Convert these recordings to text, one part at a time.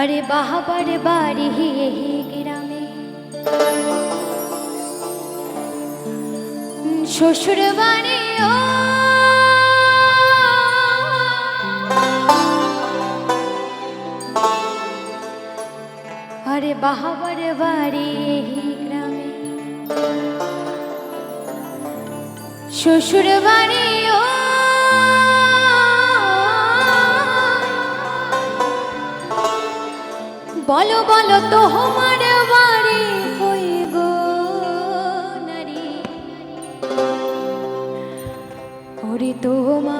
আরে বাহাবার বাড়ি হিয়ে হি গ্রামে। শ্বশুর বাড়ি, ও! আরে বাহাবার বাড়ি গ্রামে। শ্বশুর বাড়ি, ও! বলো বলো তো তোমার বাড়ি কই গো নারী? ওরে তোমার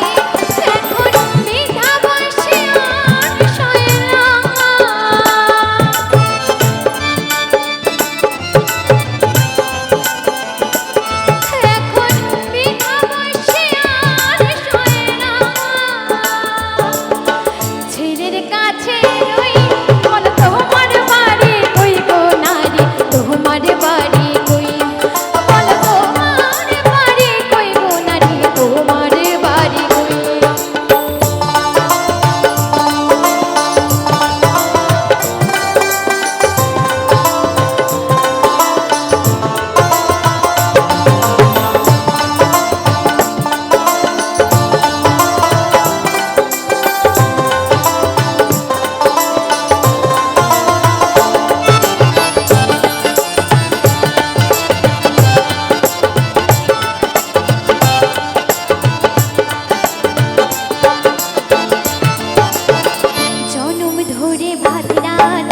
বাঁধি রাত